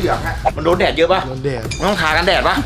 เหลืองฮะมันโดนแดดเยอะปะโดนแดดมันต้องทากันแดดปะ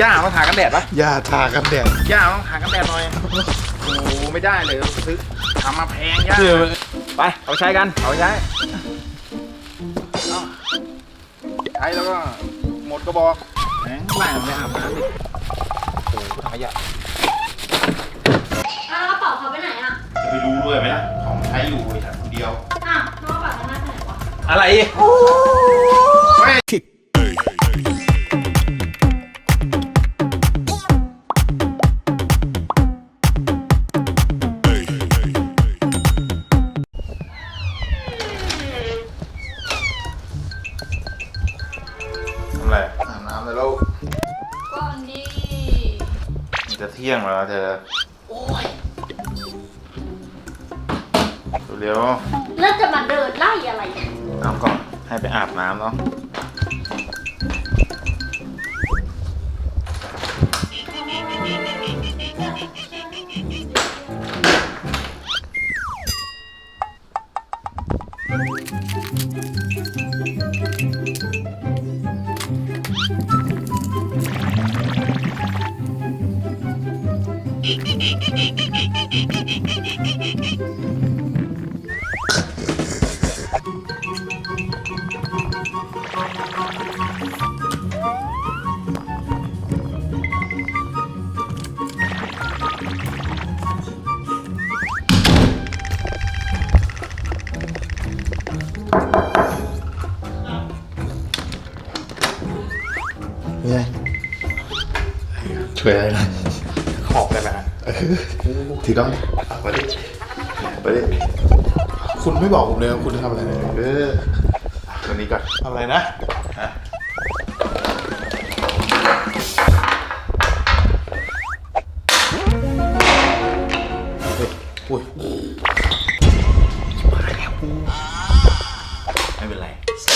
ย่าต้องทากันแดดปะย่าทากันแดดย่าต้องทากันแดดหน่อยโอ้โหไม่ได้เลยซื้อทำมาแพงย่าเนี่ยไปเอาไปใช้กันเอาไปใช้เอาใช้แล้วก็หมดกระบอกแหมไล่มันไปอาบน้ำดิโอ้โหถังขยะอ้าวกระเป๋าเขาไปไหนอะจะไปรู้ด้วยไหมล่ะของใช้อยู่ไอ้ฉันคนเดียว อะไรเฮ้ยทำอะไรอาบน้ำเลยแล้วก่อนดีมันจะเที่ยงแล้วเธอโอ้ยเร็วแล้วจะมาเดินไล่อะไรเนี่ย ๆเอาก่อนให้ไปอาบน้ำเนาะ ช่วยอะไรนะขอบได้ไหมนะถือกล้องไปดิไปดิคุณไม่บอกผมเลยว่าคุณจะทำอะไรเนี่ยเออตัวนี้ก่อนทำอะไรนะฮะอุ้ยไม่เป็นไร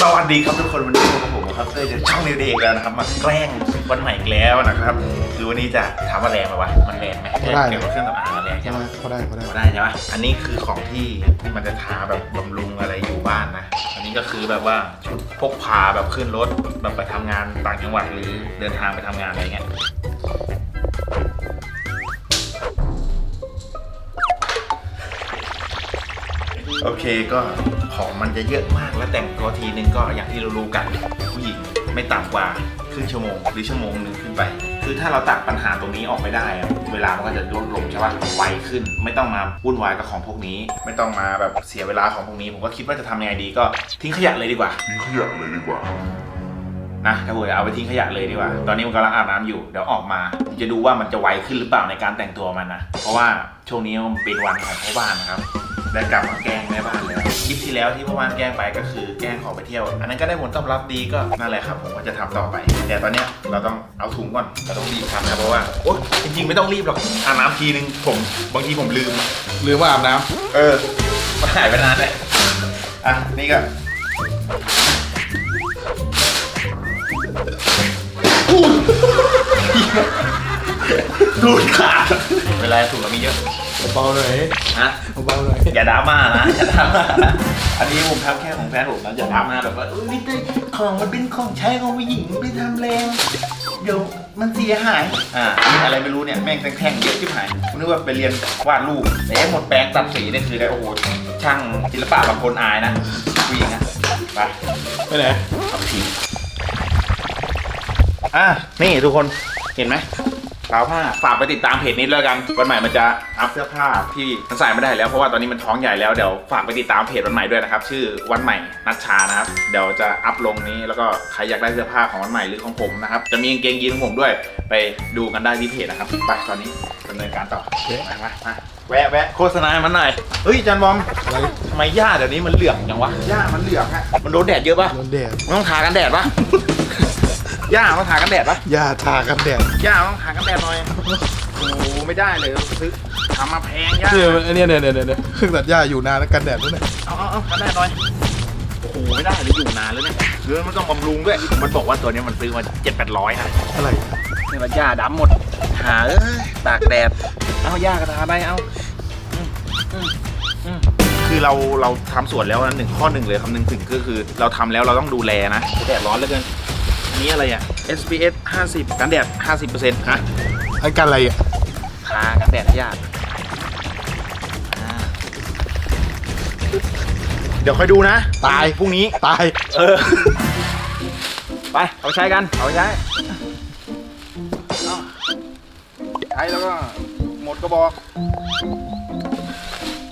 สวัสดีครับทุกคนวันนี้พบกับผม ครับเต้ยจากช่องนิวเดย์แล้วนะครับ มาแกล้งวันใหม่อีกแล้วนะครับ คือวันนี้จะถามว่าแรงไหมวะ มันแรงไหมเกี่ยวกับเครื่องสำอางมันแรงใช่ไหม เขาได้เขาได้พอได้ใช่ปะอันนี้คือของที่มันจะทาแบบบำรุงอะไรอยู่บ้านนะ อันนี้ก็คือแบบว่าชุดพกพาแบบขึ้นรถแบบไปทำงานต่างจังหวัดหรือเดินทางไปทำงานอะไรเงี้ย โอเคก็ของมันจะเยอะมากแล้วแต่งตัวทีนึงก็อย่างที่เรารู้กันผู้หญิงไม่ต่ำกว่าครึ่งชั่วโมง หรือชั่วโมงหนึ่งขึ้นไป คือถ้าเราตัดปัญหาตรงนี้ออกไปได้อะเวลามันก็จะลดลงใช่ปะไวขึ้น ไม่ต้องมาวุ่นวายกับของพวกนี้ ไม่ต้องมาแบบเสียเวลาของพวกนี้ ผมก็คิดว่าจะทำยังไงดีก็ทิ้งขยะเลยดีกว่า ทิ้งขยะเลยดีกว่านะถ้าผมจะเอาไปทิ้งขยะเลยดีกว่า ตอนนี้มันกำลังอาบน้ำอยู่ เดี๋ยวออกมาผมจะดูว่ามันจะไวขึ้นหรือเปล่าในการแต่งตัวมันนะ เพราะว่าช่วงนี้มันเป็นวันของพ่อบ้านนะครับ ได้กลับมาแกล้งแม่บ้านเลยคลิปที่แล้วที่พ่อบ้านแกล้งไปก็คือแกล้งขอไปเที่ยว อันนั้นก็ได้ผลตอบรับดีก็นั่นแหละครับ ผมก็จะทำต่อไป แต่ตอนเนี้ยเราต้องเอาถุงก่อนเราต้องรีบทำนะเพราะว่าโอ๊ยจริงๆไม่ต้องรีบหรอกอาบน้ำทีนึงผมบางทีผมลืมลืมว่าอาบน้เออมันหายไปนานเลยอะนี่ก็ดูดขาดเวลาถุงเรามีเยอะ เบาๆหน่อยฮะ เบาๆหน่อยอย่าดราม่านะ อย่าดราม่านะอันนี้ผมทำแค่ของแฟนผมนะอย่าดราม่าแบบว่าอุ้ยนี่เต้ยของมันเป็นของใช้ของผู้หญิงไปทำแรงเดี๋ยวมันเสียหายอ่านี่อะไรไม่รู้เนี่ยแม่งแท่งๆเยอะชิบหายผมนึกว่าไปเรียนวาดรูปแต่หมดแปรงตัดสีเนี่ยคือได้โอ้โหช่างศิลปะบางคนอายนะผู้หญิงอะไปไปไหนเอาทีอะนี่ทุกคนเห็นไหม ราวผ้าฝากไปติดตามเพจนี้แล้วกันวันใหม่มันจะอัพเสื้อผ้าที่มันใส่ไม่ได้แล้วเพราะว่าตอนนี้มันท้องใหญ่แล้วเดี๋ยวฝากไปติดตามเพจวันใหม่ด้วยนะครับชื่อวันใหม่นัชชานะครับเดี๋ยวจะอัพลงนี้แล้วก็ใครอยากได้เสื้อผ้าของวันใหม่หรือของผมนะครับจะมีกางเกงยีนของผมด้วยไปดูกันได้ที่เพจนะครับไปตอนนี้ดำเนินการต่อมามามาแวะแวะโฆษณาให้มันหน่อยเฮ้ยจันบอมอะไรทำไมหญ้าเดี๋ยวนี้มันเหลืองจังวะหญ้ามันเหลืองฮะมันโดนแดดเยอะปะโดนแดดมันต้องทากันแดดปะ ย่าต้องทากันแดดปะย่าทากันแดดย่าต้องทากันแดดหน่อยโอ้โหไม่ได้เลยซื้อทำมาแพงย่าเนี่ยอันเนี้ยเนี่ยเนี่ยเนี่ยเครื่องตัดหญ้าอยู่นานแล้วกันแดดด้วยเนี่ยเอาเอาเอากันแดดหน่อยโอ้โหไม่ได้เลยอยู่นานแล้วเนี่ยคือมันต้องบำรุงด้วยมันบอกว่าตัวนี้มันซื้อมาเจ็ดแปดร้อยนะอะไรเนี่ยมันย่าดำหมดหาเอ้ยตากแดดเอาย่าก็ทาไปเอาอืมอืมอืมคือเราเราทำสวนแล้วนะหนึ่งข้อหนึ่งเลยคำนึงถึงก็คือ เราทำแล้วเราต้องดูแลนะแดดร้อนเหลือเกินอั นนี้อะไรอะ SPF 50 กันแดด 50%ฮะอันกันอะไรอะทากันแดดให้ญาติอ่าเดี๋ยวค่อยดูนะ ตายพรุ่งนี้ตายเออ ไป เอาไปใช้กัน เอาไปใช้เอาใช้แล้วก็ หมดก็บอก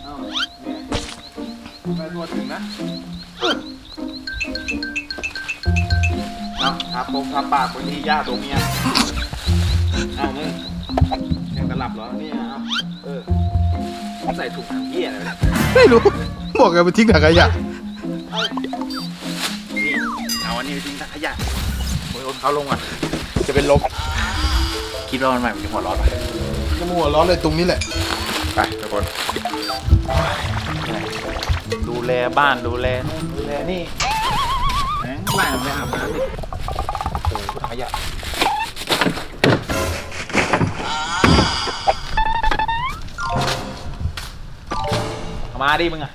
เอาเนี่ยไปตัวถึงนะ ทาปงทาปากบางทีย่าตัวเมียเอามึงยังตะหลับเหรอเนี่ยเอาเออมึงใส่ถุงน้ำเยี่ยอะไรไปเนี่ยไม่รู้ บอกกันไปทิ้งถังขยะนี่เอาอันนี้ไปทิ้งถังขยะโอ้ยโอนเขาลงอะ จะเป็นลมคิดว่ามันใหม่มันจะหัวร้อนไปจะมัวร้อนเลยตรงนี้แหละ ไปทุกคน ดูแลบ้านดูแลนู่นดูแลนี่แหมบ้านไม่อาบน้ำดิโอ้โหถังข ยะเอามาดิมึงอะ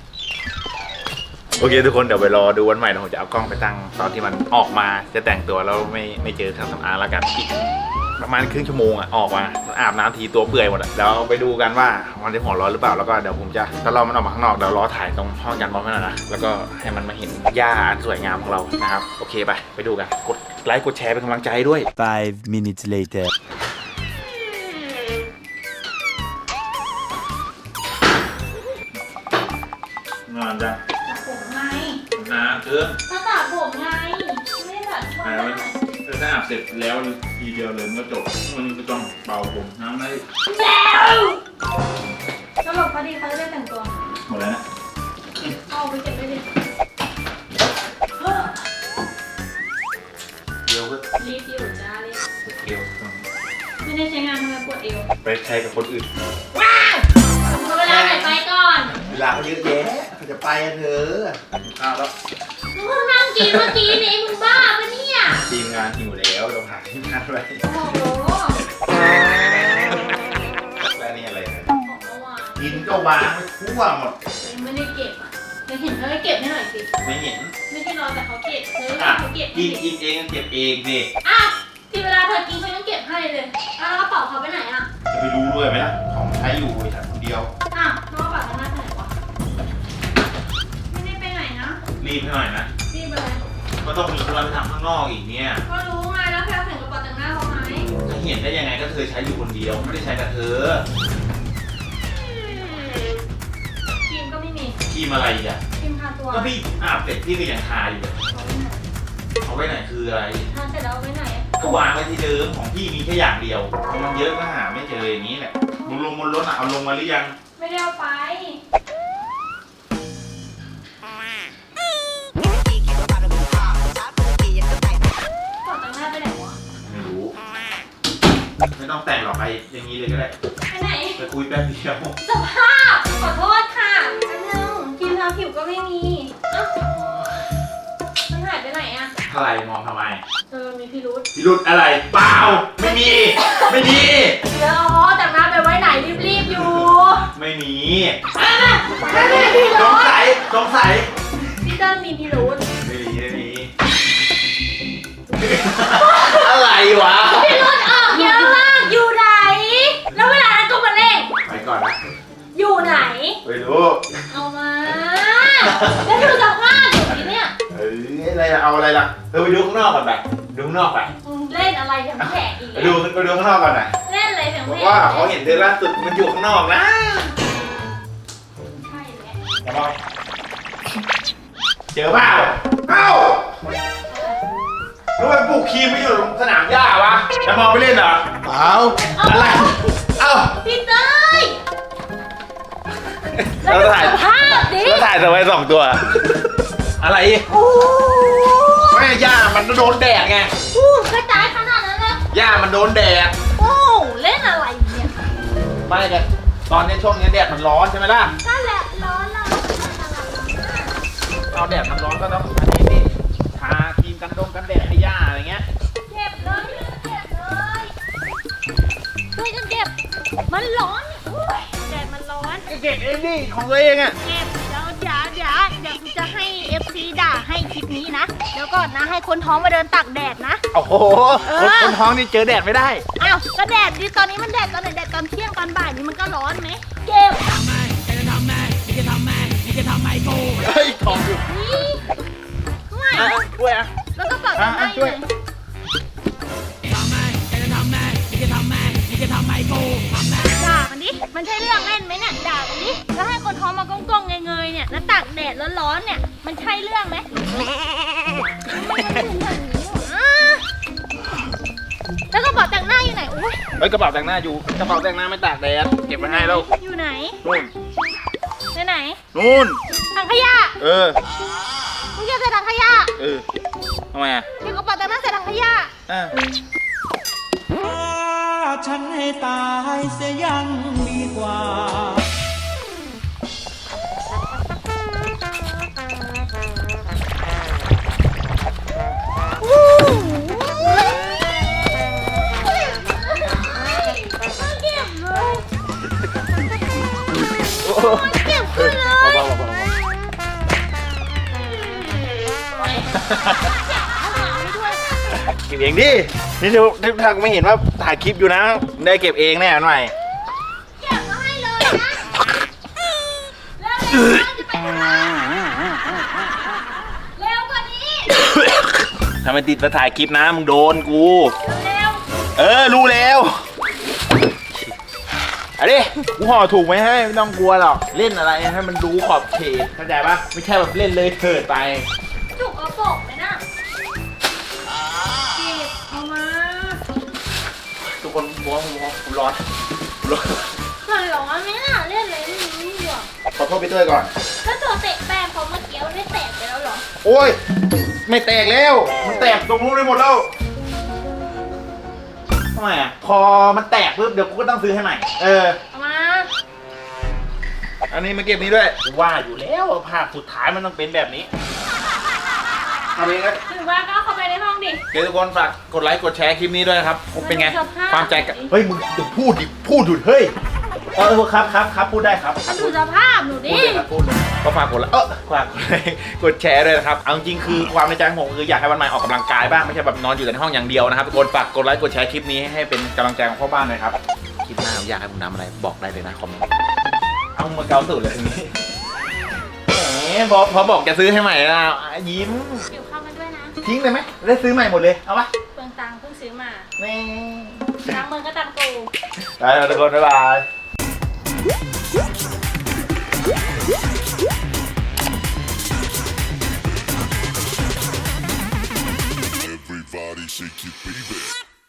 โอเคทุกคนเดี๋ยวไปรอดูวันใหม่นะผมจะเอากล้องไปตั้งตอนที่มันออกมาจะแต่งตัวแล้วไม่ไม่เจอเครื่องสำอางแล้วกันอีกประมาณครึ่งชั่วโมงอะออกมาอาบน้ำทีตัวเปื่อยหมดอะเดี๋ยวไปดูกันว่ามันจะหัวร้อนหรือเปล่าแล้วก็เดี๋ยวผมจะถ้าเรามันออกมาข้างนอกเดี๋ยวรอถ่ายตรงห้องยันบอลไว้หน่อยนะแล้วก็ให้มันมาเห็นหญ้าสวยงามของเรานะครับโอเคไปไปดูกันกด ไลค์กดแชร์เป็นกำลังใจให้ด้วย Five minutes later. นอนจ้ะตัดผมไงนานเกินถ้าตัดผมไง ไม่ได้ตัดที่บ้านได้ถ้าอาบเสร็จแล้วทีเดียวเลยมันก็จบมันก็ต้องเป่าผมน้ำได้ แล้ว ไปใช้กับคนอื่นว้าวเวลาไหนไปก่อนเวลาเขาเยอะแยะเขาจะไปกันเถอะข้าวแล้วมึงเพิ่งนั่งกินเมื่อกี้นี่มึงบ้าปะเนี่ยทีมงานหิวแล้วเราหาทีมงานอะไรโอ้โหและนี่อะไรนะของเมื่อวานกินก็วางไปทั่วหมด ยังไม่ได้เก็บอะจะเห็นเขาให้เก็บให้หน่อยสิไม่เห็นไม่ใช่รอแต่เขาเก็บเธออะเขาเก็บให้กินดิกินเองเก็บเองดิอะ ที่เวลาเธอกินเขายังเก็บให้เลยอะแล้วกระเป๋าเขาไปไหนอะ จะไปรู้ด้วยไหมล่ะของใช้อยู่ฉันคนเดียวอะน้องกระเป๋าทางหน้าไปไหนวะ ไม่ได้ไปไหนนะรีบให้หน่อยนะ รีบไปเลยก็ต้องมีคนไปทำข้างนอกอีกเนี่ย ก็รู้ไงแล้วแค่เห็นกระเป๋าแต่งหน้าเขาไหมจะเห็นได้ยังไงก็เธอใช้อยู่คนเดียว ไม่ได้ใช้กับเธอครีมก็ไม่มีครีมอะไรอะ ครีมทาตัวก็พี่อาบเสร็จพี่ก็ยังทาอยู่เลยเอาไว้ไหนคืออะไร ทาเสร็จแล้วเอาไว้ไหน ก็วางไว้ที่เดิมของพี่มีแค่อย่างเดียวพอมันเยอะก็หาไม่เจออย่างนี้แหละบนลงบนรถอะเอาลงมาหรือยัง ไม่ได้เอาไปกระเป๋าแต่งหน้าไปไหนวะ ไม่รู้ ไม่ต้องแต่งหรอกไปอย่างนี้เลยก็ได้ไปไหน ไปคุยแป๊บเดียวสภาพ ขอโทษค่ะอันนึงครีมทาผิวก็ไม่มีเอ้ามันหายไปไหนอะ อะไรมองทำไมเออมีพิรุษพิรุธอะไรเปล่าไม่มี ไม่มี เดี๋ยวอ๋อแต่งหน้าไปไว้ไหนรีบๆอยู่ไม่มีไม่มีพิสรุงษสัยสงสัยพี่เติ้ลมีพิรุษไม่มีไม่มีอะไรวะ พิรุษออกเยอะมากอยู่ไหน แล้วเวลานั้นก็มาเล่นไปก่อนนะอยู่ไหนไม่รู้เอามา แล้วดูสภาพอยู่ที่เนี่ยเอ้ยอะไรอะเอาอะไรล่ะเออไปดูข้างนอกก่อนไปดูข้างนอกไปมึงเล่นอะไรแผลงๆอีกไปแล้วดูไปดูข้างนอกก่อนหน่อยเล่นอะไรแผลงบอกๆว่าเขาเห็นเดือนล่าสุดมันอยู่ข้างนอกนะใช่แหละเดี๋ยวมองเจอเปล่าเอ้าแล้วมันปลูกครีมไม่อยู่สนามหญ้าวะจะมองไปเล่นเหรอเปล่าอะไรเอ้าพี่เต้ยแล้วถ่ายสภาพดิแล้วถ่ายเธอไว้สองตัว อะไรโอ้ไม่หญ้ามันโดนแดดไงโหกระจายขนาดนั้นเลยหญ้ามันโดนแดดโอ้เล่นอะไรเนี่ยไม่กันตอนนี้ช่วงนี้แดดมันร้อนใช่ไหมล่ะนั่นแหละร้อนแล้วเอาแดดมันร้อนก็ต้องอันนี้นี่ทาครีมกันดงกันแดดให้หญ้าอะไรเงี้ยเจ็บเลยเจ็บเลยช่วยกันเก็บมันร้อนอุ้ยแดดมันร้อนก็เก็บเองดิของตัวเองอะ นี้นะเดี๋ยวก่อนนะให้คนท้องมาเดินตากแดดนะ โอ้โหเออคนคนท้องนี่เจอแดดไม่ได้ อ้าวก็แดดดิตอนนี้มันแดดตอนไหนแดดตอนเที่ยงตอนบ่ายนี่มันก็ร้อนไหมเก็บเฮ้ยทองอยู่นี่ไม่อะอะด้วยอะ แล้วก็เปิดหน้าอะอยู่ช่วยไหนด่ามันดิ มันใช่เรื่องเล่นไหมเนี่ยด่ามันดิแล้วให้คน ท้องมาก้มๆเงยๆเนี่ยแล้วตากแดดร้อนๆเนี่ยมันใช่เรื่องไหมไม่มันถึงแบบนี้หรออะแล้วก็บอกแต่งหน้าอยู่ไหนอุ้ยเฮ้ยกระเป๋าแต่งหน้าอยู่กระเป๋าแต่งหน้าไม่ตากแดดเก็บไว้ให้แล้วอยู่ไหนนู่นไปไหนนู่นถังขยะเออมึงจะใส่ถังขยะเออทำไมอะเดี๋ยวกระเป๋าแต่งหน้าใส่ถังขยะอะฉันให้ตายเสียยังดีกว่า เก็บเองดิ นี่เดี๋ยวถ้าไม่เห็นว่าถ่ายคลิปอยู่นะ ได้เก็บเองแน่หน่อยเก็บมาให้เลยนะเร็วๆจะไปทำไมเร็วกว่านี้ถ้าไม่ติดมาถ่ายคลิปนะ มึงโดนกู เร็วเออ รู้แล้วอันนี้กูห่อถูกไหมให้ไม่ต้องกลัวหรอก เล่นอะไรให้มันดูขอบเขตเข้าใจปะไม่ใช่แบบเล่นเลยเถิดไป จุกเอาปก คนผมว่าผมผมร้อนผมร้อนเกิดหรอไม่น่าเล่นเลยไม่รู้หรอกขอโทษพี่เต้ยก่อน ก็ตัวเตะแป้งเขาเมื่อกี้มันได้แตกไปแล้วเหรอโอ้ย ไม่แตกแล้ว มันแตกตรงนู้นไปหมดแล้วทำไมอะพอมันแตกปุ๊บเดี๋ยวกูก็ต้องซื้อให้ใหม่ เออ เอามาอันนี้มาเก็บนี้ด้วย ว่าอยู่แล้วภาพสุดท้ายมันต้องเป็นแบบนี้ เอาเองครับถึงว่าก็เข้าไปในห้องดิ เดี๋ยวทุกคนฝากกดไลค์กดแชร์คลิปนี้ด้วยนะครับเป็นไงมันดูสภาพความใจกันเฮ้ยมึงจะพูดดิพูดหยุดเฮ้ยเออเออครับครับครับพูดได้ครับมันดูสภาพหนูพูดิดเลยครับพูดเลยก็ฝากกดไลค์เออฝากกดไลค์กดแชร์ด้วยนะครับเอาจริงๆคือความในใจของผมคืออยากให้วันใหม่ออกกำลังกายบ้างไม่ใช่แบบนอนอยู่แต่ในห้องอย่างเดียวนะครับทุกคนฝากกดไลค์กดแชร์คลิปนี้ให้เป็นกำลังใจของพ่อบ้านหน่อยครับคลิปหน้าอยากให้ผมทำอะไรบอกได้เลยนะคอมเมนต์เอามาเกาสูตรเลยทีนี้แหมพอพอบอกจะซื้อให้ใหม่นะยิ้ม เดี๋ยว ทิ้งเลยไหมได้ซื้อใหม่หมดเลย เอาปะเปลืองตังค์เพิ่งซื้อมาแม่ตังค์มือก็ตังค์กูไปแล้วทุกคน บ๊ายบาย